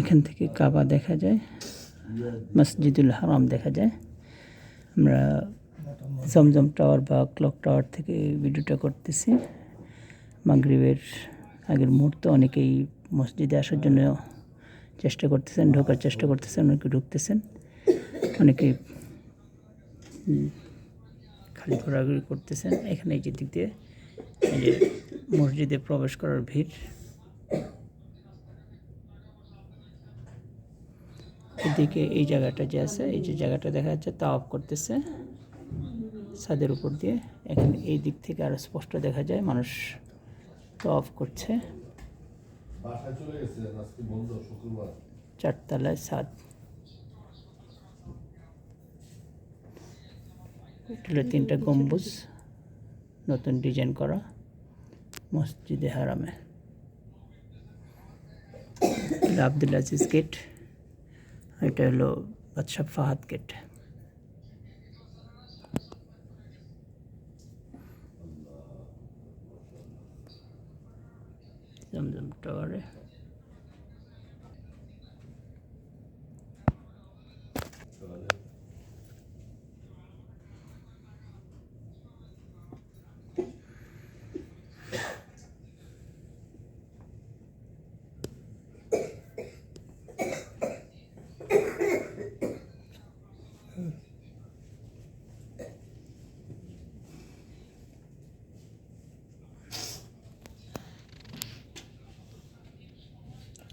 এখান থেকে কাবা দেখা যায় মসজিদুল হারাম দেখা যায়। আমরা জমজম টাওয়ার বা ক্লক টাওয়ার থেকে ভিডিওটা করতেছি। মাগরিবের আগের মুহূর্তে অনেকেই মসজিদে আসার জন্য চেষ্টা করতেছেন ঢোকার চেষ্টা করতেছেন অনেকে ঢুকতেছেন। অনেকেই উম, খালি ঘোরাঘুরি করতেছেন। এখানে এই যে দিক দিয়ে মসজিদে প্রবেশ করার ভিড়। এদিকে এই জায়গাটা যে আছে এই যে জায়গাটা দেখা যাচ্ছে তা অফ করতেছে। ছাদের উপর দিয়ে। এখানে এই দিক থেকে আরও স্পষ্ট দেখা যায় মানুষ তা অফ করছে। চারতলায় ছাদ। এটা তিনটা গম্বুজ নতুন ডিজাইন করা মসজিদে হারামে। Abdul Aziz gate. এটা হলো বাদশাহ ফাহাদ গেট জমজম টাওয়ারে।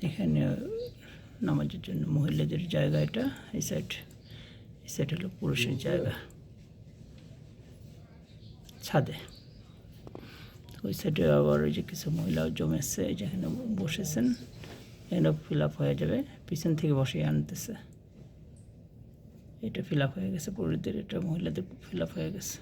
এখানে নামাজের জন্য মহিলাদের জায়গা এটা, এই সাইড এই সাইড হলো পুরুষের জায়গা। ছাদে। ওই সাইডে আবার ওই যে কিছু মহিলাও জমেছে যেখানে বসেছেন এখানে ফিল আপ হয়ে যাবে, পিছন থেকে বসিয়ে আনতেছে। এটা ফিল আপ হয়ে গেছে, পুরুষদের, এটা মহিলাদের ফিল আপ হয়ে গেছে।